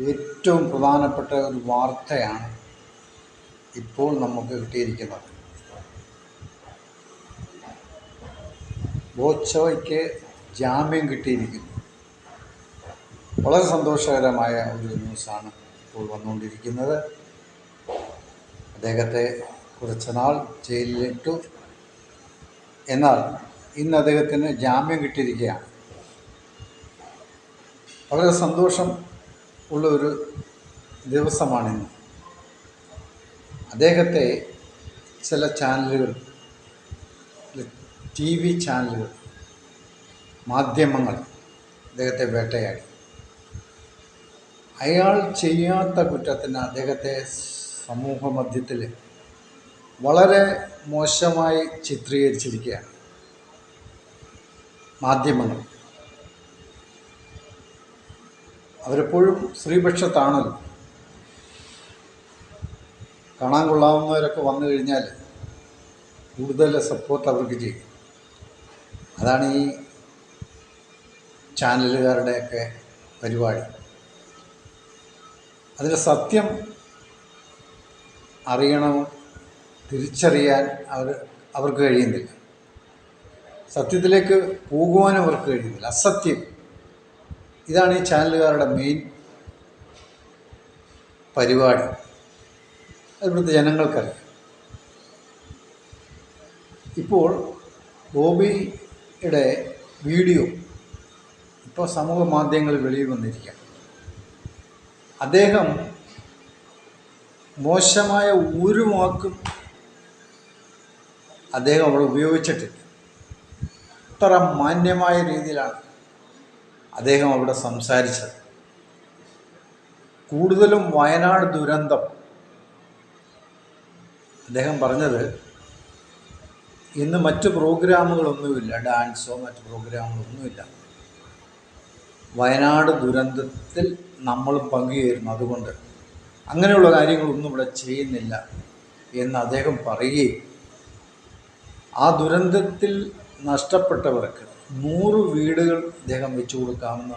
ഏറ്റവും പ്രധാനപ്പെട്ട ഒരു വാർത്തയാണ് ഇപ്പോൾ നമുക്ക് കിട്ടിയിരിക്കുന്നത്. ബോച്ചോയ്ക്ക് ജാമ്യം കിട്ടിയിരിക്കുന്നു. വളരെ സന്തോഷകരമായ ഒരു ന്യൂസാണ് ഇപ്പോൾ വന്നുകൊണ്ടിരിക്കുന്നത്. അദ്ദേഹത്തെ കുറച്ചുനാൾ ജയിലിലിട്ടു. എന്നാൽ ഇന്ന് അദ്ദേഹത്തിന് ജാമ്യം കിട്ടിയിരിക്കുകയാണ്. വളരെ സന്തോഷം ഉള്ള ഒരു ദിവസമാണിന്ന് അദ്ദേഹത്തെ ചില ചാനലുകൾ ടി വി ചാനലുകൾ മാധ്യമങ്ങൾ അദ്ദേഹത്തെ വേട്ടയാടി. അയാൾ ചെയ്യാത്ത കുറ്റത്തിന് അദ്ദേഹത്തെ സമൂഹ മധ്യത്തിൽ വളരെ മോശമായി ചിത്രീകരിച്ചിരിക്കുകയാണ്. മാധ്യമങ്ങൾ. അവരെപ്പോഴും സ്ത്രീപക്ഷത്താണല്ലോ. കാണാൻ കൊള്ളാവുന്നവരൊക്കെ വന്നു കഴിഞ്ഞാൽ കൂടുതൽ സപ്പോർട്ട് അവർക്ക് ചെയ്യും. അതാണ് ഈ ചാനലുകാരുടെയൊക്കെ പരിപാടി. അതിന്റെ സത്യം അറിയണം തിരിച്ചറിയാൻ അവർ അവർക്ക് കഴിയുന്നില്ല. സത്യത്തിലേക്ക് പോകുവാനും അവർക്ക് കഴിയുന്നില്ല. അസത്യം. ഇതാണ് ഈ ചാനലുകാരുടെ മെയിൻ പരിപാടി. അത് ഇവിടുത്തെ ജനങ്ങൾക്കറിയാം. ഇപ്പോൾ ബോബിയുടെ വീഡിയോ ഇപ്പോൾ സമൂഹ മാധ്യമങ്ങളിൽ വെളിയിൽ വന്നിരിക്കുകയാണ്. അദ്ദേഹം മോശമായ ഒരു വാക്കും അദ്ദേഹം അവിടെ ഉപയോഗിച്ചിട്ടില്ല. അത്ര മാന്യമായ രീതിയിലാണ് അദ്ദേഹം അവിടെ സംസാരിച്ചത്. കൂടുതലും വയനാട് ദുരന്തം. അദ്ദേഹം പറഞ്ഞത് ഇന്ന് മറ്റ് പ്രോഗ്രാമുകളൊന്നുമില്ല ഡാൻസോ മറ്റ് പ്രോഗ്രാമുകളൊന്നുമില്ല. വയനാട് ദുരന്തത്തിൽ നമ്മൾ പങ്കുചേരുന്നു അതുകൊണ്ട്. അങ്ങനെയുള്ള കാര്യങ്ങളൊന്നും ഇവിടെ ചെയ്യുന്നില്ല എന്ന് അദ്ദേഹം പറയുകയും ആ ദുരന്തത്തിൽ നഷ്ടപ്പെട്ടവർക്ക് നൂറ് വീടുകൾ അദ്ദേഹം വെച്ചു കൊടുക്കാമെന്ന്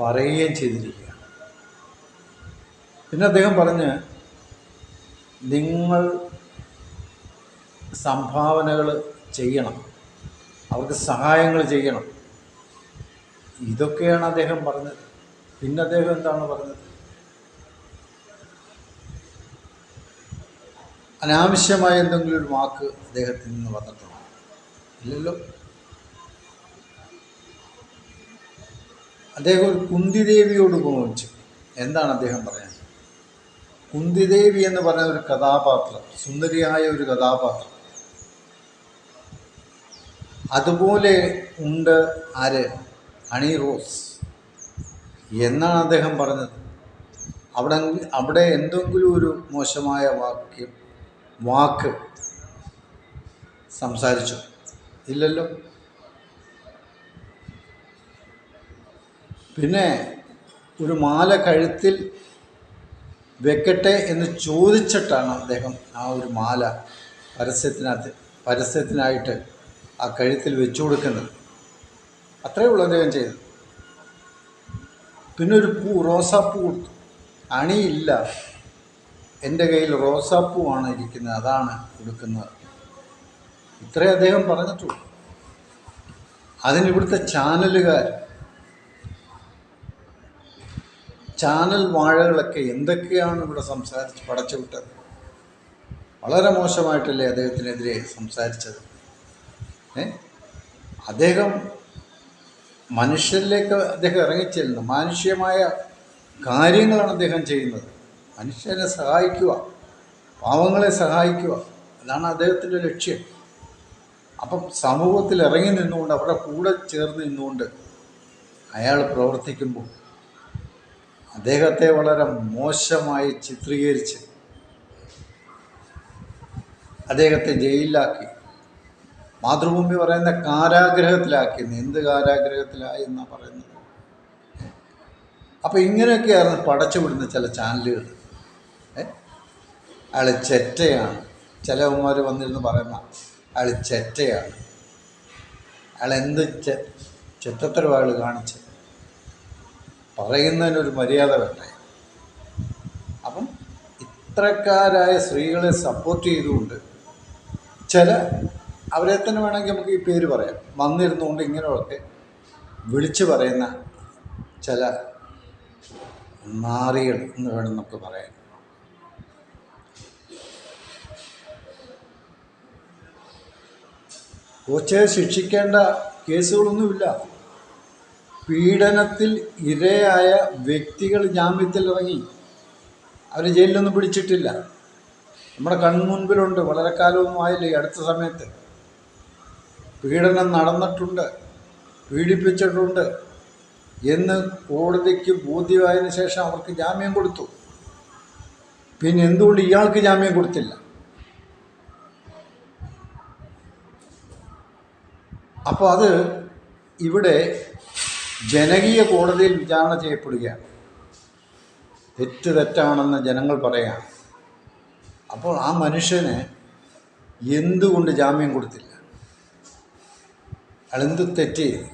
പറയുകയും ചെയ്തിരിക്കുകയാണ്. പിന്നെ അദ്ദേഹം പറഞ്ഞ് നിങ്ങൾ സംഭാവനകൾ ചെയ്യണം. അവർക്ക് സഹായങ്ങൾ ചെയ്യണം. ഇതൊക്കെയാണ് അദ്ദേഹം പറഞ്ഞത്. പിന്നെ അദ്ദേഹം എന്താണ് പറഞ്ഞത്? അനാവശ്യമായ എന്തെങ്കിലും ഒരു വാക്ക് അദ്ദേഹത്തിൽ നിന്ന് വന്നിട്ടുണ്ടോ? ഇല്ലല്ലോ. അദ്ദേഹം ഒരു കുന്തിദേവിയോട് ഉപമിച്ചു എന്താണ് അദ്ദേഹം പറയുന്നത്? കുന്തിദേവി എന്ന് പറയുന്ന ഒരു കഥാപാത്രം സുന്ദരിയായ ഒരു കഥാപാത്രം. അതുപോലെ ഉണ്ട് ആര്? ഹണി റോസ്. എന്നാണ് അദ്ദേഹം പറഞ്ഞത്? അവിടെ അവിടെ എന്തെങ്കിലും ഒരു മോശമായ വാക്യം വാക്ക് സംസാരിച്ചു. ഇല്ലല്ലോ. പിന്നെ ഒരു മാല കഴുത്തിൽ വെക്കട്ടെ എന്ന് ചോദിച്ചിട്ടാണ് അദ്ദേഹം ആ ഒരു മാല പരസ്യത്തിനകത്ത് പരസ്യത്തിനായിട്ട് ആ കഴുത്തിൽ വെച്ചു കൊടുക്കുന്നത്. അത്രയേ ഉള്ളൂ അദ്ദേഹം ചെയ്തത്. പിന്നെ ഒരു പൂ റോസാപ്പൂ കൊടുത്തു. അണിയില്ല. എന്റെ കയ്യിൽ റോസാപ്പൂവാണ് ഇരിക്കുന്നത് അതാണ് കൊടുക്കുന്നത്. ഇത്രേ അദ്ദേഹം പറഞ്ഞിട്ടുള്ളൂ. അതിന് ഇവിടുത്തെ ചാനലുകാർ ചാനൽ വാഴകളൊക്കെ എന്തൊക്കെയാണ് ഇവിടെ സംസാരിച്ച് പടച്ചു വിട്ടത്? വളരെ മോശമായിട്ടല്ലേ അദ്ദേഹത്തിനെതിരെ സംസാരിച്ചത്? ഏ? അദ്ദേഹം മനുഷ്യരിലേക്ക് അദ്ദേഹം ഇറങ്ങിച്ചെല്ലുന്നു മാനുഷ്യമായ കാര്യങ്ങളാണ് അദ്ദേഹം ചെയ്യുന്നത്. മനുഷ്യനെ സഹായിക്കുക പാവങ്ങളെ സഹായിക്കുക അതാണ് അദ്ദേഹത്തിന്റെ ലക്ഷ്യം. അപ്പം സമൂഹത്തിൽ ഇറങ്ങി നിന്നുകൊണ്ട് അവരുടെ കൂടെ ചേർന്ന് നിന്നുകൊണ്ട് അയാൾ പ്രവർത്തിക്കുമ്പോൾ അദ്ദേഹത്തെ വളരെ മോശമായി ചിത്രീകരിച്ച് അദ്ദേഹത്തെ ജയിലിലാക്കി. മാതൃഭൂമി പറയുന്ന കാരാഗ്രഹത്തിലാക്കി. എന്ത് കാരാഗ്രഹത്തിലായി എന്നാണ് പറയുന്നത്? അപ്പോൾ ഇങ്ങനെയൊക്കെയായിരുന്നു പടച്ചു വിടുന്ന ചില ചാനലുകൾ. അയാൾ ചെറ്റയാണ്. ചിലവന്മാർ വന്നിരുന്ന് പറയുന്ന അയാൾ ചെറ്റയാണ്. അയാൾ എന്ത് ചെ ചെറ്റത്തരവ് കാണിച്ചത്? കാണിച്ച് പറയുന്നതിനൊരു മര്യാദ വേണ്ടേ. അപ്പം ഇത്രക്കാരായ സ്ത്രീകളെ സപ്പോർട്ട് ചെയ്തുകൊണ്ട് ചില അവരെ തന്നെ വേണമെങ്കിൽ നമുക്ക് ഈ പേര് പറയാം. വന്നിരുന്നുകൊണ്ട് ഇങ്ങനെയൊക്കെ വിളിച്ചു പറയുന്ന ചില നാറികൾ എന്ന് വേണം നമുക്ക് പറയാൻ. കോച്ചയെ ശിക്ഷിക്കേണ്ട കേസുകളൊന്നുമില്ല. പീഡനത്തിൽ ഇരയായ വ്യക്തികൾ ജാമ്യത്തിൽ ഇറങ്ങി അവർ ജയിലിലൊന്നും പിടിച്ചിട്ടില്ല. നമ്മുടെ കൺമുൻപിലുണ്ട്. വളരെ കാലവും ആയില്ലേ അടുത്ത സമയത്ത്. പീഡനം നടന്നിട്ടുണ്ട്. പീഡിപ്പിച്ചിട്ടുണ്ട്. എന്ന് കോടതിക്ക് ബോധ്യമായതിനു ശേഷം അവർക്ക് ജാമ്യം കൊടുത്തു. പിന്നെ എന്തുകൊണ്ട് ഇയാൾക്ക് ജാമ്യം കൊടുത്തില്ല? അപ്പോൾ അത് ഇവിടെ ജനകീയ കോടതിയിൽ വിചാരണ ചെയ്യപ്പെടുകയാണ്. തെറ്റ് തെറ്റാണെന്ന് ജനങ്ങൾ പറയുകയാണ്. അപ്പോൾ ആ മനുഷ്യന് എന്തുകൊണ്ട് ജാമ്യം കൊടുത്തില്ല? അയാൾ തെറ്റി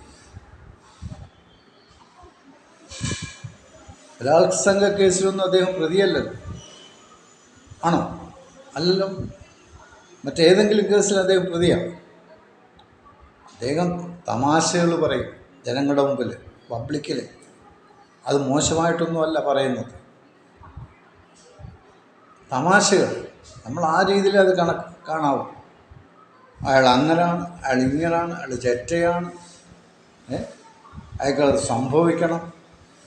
ബലാത്സംഗ കേസിലൊന്നും അദ്ദേഹം പ്രതിയല്ലല്ലോ. ആണോ? അല്ലല്ലോ. മറ്റേതെങ്കിലും കേസിൽ അദ്ദേഹം പ്രതിയാണ്. അദ്ദേഹം തമാശകൾ പറയും. ജനങ്ങളുടെ മുമ്പിൽ പബ്ലിക്കിൽ അത് മോശമായിട്ടൊന്നുമല്ല പറയുന്നത്. തമാശകൾ. നമ്മൾ ആ രീതിയിൽ അത് കണ കാണാവും. അയാൾ അങ്ങനാണ് അയാൾ ഇങ്ങനാണ് അയാൾ ചെറ്റയാണ് അയാൾക്കത് സംഭവിക്കണം.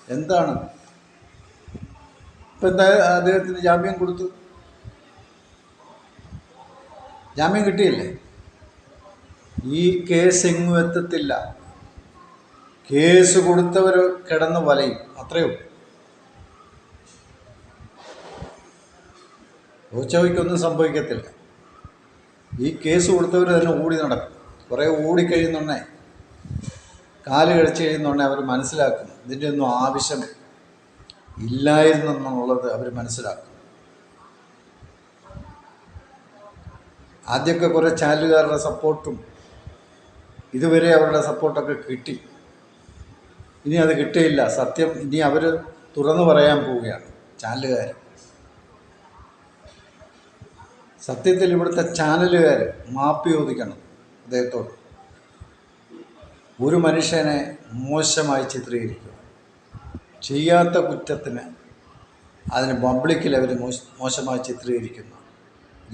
എന്താണ്? ഇപ്പം എന്തായാലും അദ്ദേഹത്തിന് ജാമ്യം കൊടുത്തു? ജാമ്യം കിട്ടിയില്ലേ? ഈ കേസ് എങ്ങും എത്തത്തില്ല. കേസ് കൊടുത്തവർ കിടന്ന് വലയും. അത്രയേ ഉള്ളൂ. ഓച്ചോയ്ക്കൊന്നും സംഭവിക്കത്തില്ല. ഈ കേസ് കൊടുത്തവർ തന്നെ ഓടി നടക്കും. കുറേ ഓടിക്കഴിയുന്നുണ്ടേ കാൽ കഴിച്ച് കഴിയുന്നുണ്ടേ അവർ മനസ്സിലാക്കും. ഇതിന്റെ ഒന്നും ആവശ്യം ഇല്ലായിരുന്നെന്നുള്ളത് അവർ മനസ്സിലാക്കും. ആദ്യമൊക്കെ കുറേ ചാനലുകാരുടെ സപ്പോർട്ടും ഇതുവരെ അവരുടെ സപ്പോർട്ടൊക്കെ കിട്ടി. ഇനി അത് കിട്ടിയില്ല. സത്യം ഇനി അവർ തുറന്നു പറയാൻ പോവുകയാണ് ചാനലുകാർ സത്യത്തിൽ ഇവിടുത്തെ ചാനലുകാർ മാപ്പ് ചോദിക്കണം അദ്ദേഹത്തോട്. ഒരു മനുഷ്യനെ മോശമായി ചിത്രീകരിക്കുക ചെയ്യാത്ത കുറ്റത്തിന് അതിന് പബ്ലിക്കിൽ അവർ മോശ മോശമായി ചിത്രീകരിക്കുന്നു.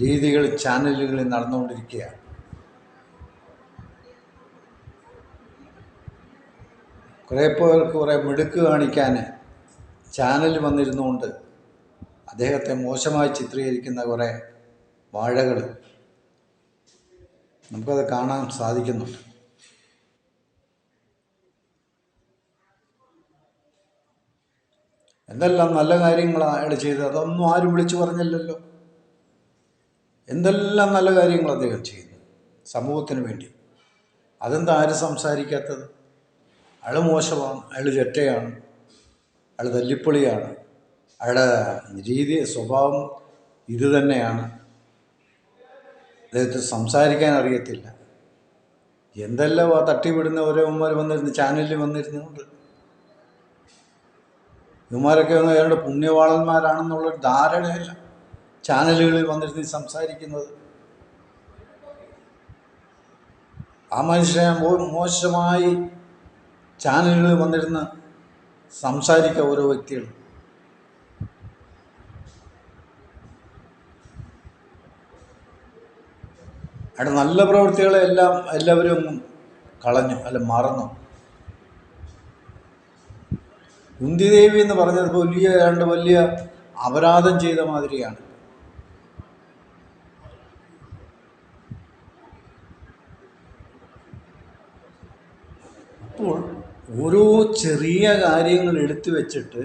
രീതികൾ ചാനലുകളിൽ നടന്നുകൊണ്ടിരിക്കുകയാണ്. കുറേ പേർക്ക് കുറേ മിടുക്ക് കാണിക്കാൻ ചാനൽ വന്നിരുന്നുകൊണ്ട് അദ്ദേഹത്തെ മോശമായി ചിത്രീകരിക്കുന്ന കുറേ വാഴകൾ നമുക്കത് കാണാൻ സാധിക്കുന്നുണ്ട് എന്തെല്ലാം നല്ല കാര്യങ്ങളാണ് അയാൾ ചെയ്തത്? അതൊന്നും ആരും വിളിച്ചു പറഞ്ഞില്ലല്ലോ. എന്തെല്ലാം നല്ല കാര്യങ്ങൾ അദ്ദേഹം ചെയ്യുന്നു സമൂഹത്തിന് വേണ്ടി. അതെന്താ ആരും സംസാരിക്കാത്തത്? അയാൾ മോശമാണ് അയാൾ ചെറ്റയാണ് അയാൾ തല്ലിപ്പൊളിയാണ് അയാളുടെ രീതി സ്വഭാവം ഇത് തന്നെയാണ്. അദ്ദേഹത്തെ സംസാരിക്കാൻ അറിയത്തില്ല. എന്തെല്ലാം ആ തട്ടിവിടുന്ന ഓരോ ഉമ്മാർ വന്നിരുന്നു ചാനലിൽ വന്നിരുന്നുകൊണ്ട്. ഇവന്മാരൊക്കെ ഒന്ന് അയാളുടെ പുണ്യവാളന്മാരാണെന്നുള്ള ധാരണയല്ല ചാനലുകളിൽ വന്നിരുന്ന് സംസാരിക്കുന്നത്. ആ മനുഷ്യനെ മോശമായി ചാനലുകളിൽ വന്നിരുന്ന് സംസാരിക്കുക ഓരോ വ്യക്തികൾ. അവിടെ നല്ല പ്രവൃത്തികളെ എല്ലാം എല്ലാവരും കളഞ്ഞു അല്ല മറന്നു. കുന്തിദേവി എന്ന് പറഞ്ഞത് വലിയ രണ്ട് വലിയ അപരാധം ചെയ്ത മാതിരിയാണ് അപ്പോൾ ഓരോ ചെറിയ കാര്യങ്ങൾ എടുത്തു വെച്ചിട്ട്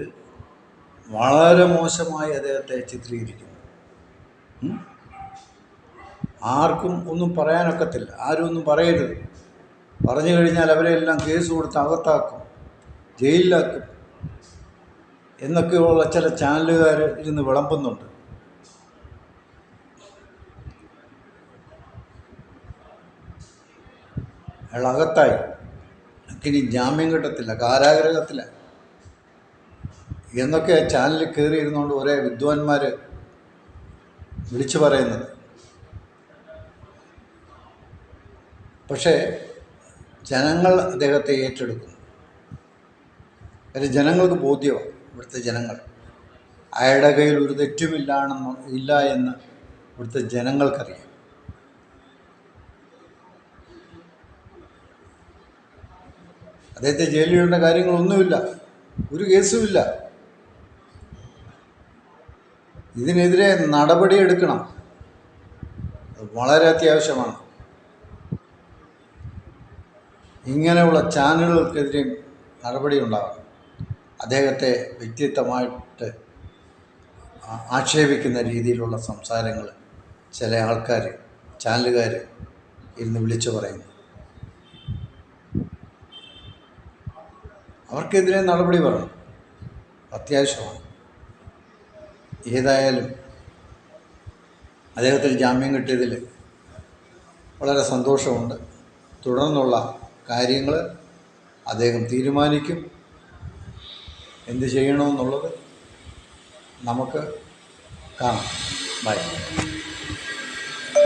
വളരെ മോശമായി അദ്ദേഹത്തെ ചിത്രീകരിക്കുന്നു. ആർക്കും ഒന്നും പറയാനൊക്കത്തില്ല. ആരും ഒന്നും പറയരുത്. പറഞ്ഞു കഴിഞ്ഞാൽ അവരെ എല്ലാം കേസ് കൊടുത്ത് അകത്താക്കും ജയിലിലാക്കും എന്നൊക്കെയുള്ള ചില ചാനലുകാർ ഇരുന്ന് വിളമ്പുന്നുണ്ട്. അയാൾ അകത്തായി. ഇനി ജാമ്യം കിട്ടത്തില്ല കാരാഗ്രഹത്തില്ല എന്നൊക്കെ ചാനലിൽ കയറിയിരുന്നുകൊണ്ട് ഒരേ വിദ്വാൻമാർ വിളിച്ചു പറയുന്നത്. പക്ഷേ ജനങ്ങൾ അദ്ദേഹത്തെ ഏറ്റെടുക്കുന്നു. കാര്യം ജനങ്ങൾക്ക് ബോധ്യമാണ് ഇവിടുത്തെ ജനങ്ങൾ. അയാളുടെ കയ്യിൽ ഒരു തെറ്റുമില്ലാണെന്ന് ഇല്ല എന്ന് ഇവിടുത്തെ ജനങ്ങൾക്കറിയാം. അദ്ദേഹത്തെ ജയിലിടേണ്ട കാര്യങ്ങളൊന്നുമില്ല. ഒരു കേസുമില്ല. ഇതിനെതിരെ നടപടിയെടുക്കണം വളരെ അത്യാവശ്യമാണ്. ഇങ്ങനെയുള്ള ചാനലുകൾക്കെതിരെ നടപടി ഉണ്ടാകണം. അദ്ദേഹത്തെ വ്യക്തിത്വമായിട്ട് ആക്ഷേപിക്കുന്ന രീതിയിലുള്ള സംസാരങ്ങൾ ചില ആൾക്കാർ ചാനലുകാർ ഇരുന്ന് വിളിച്ചു പറയുന്നു. അവർക്കെതിരെ നടപടി വേണം അത്യാവശ്യമാണ്. ഏതായാലും അദ്ദേഹത്തിന് ജാമ്യം കിട്ടിയതിൽ വളരെ സന്തോഷമുണ്ട്. തുടർന്നുള്ള കാര്യങ്ങൾ അദ്ദേഹം തീരുമാനിക്കും. എന്ത് ചെയ്യണമെന്നുള്ളത് നമുക്ക് കാണാം. ബൈ.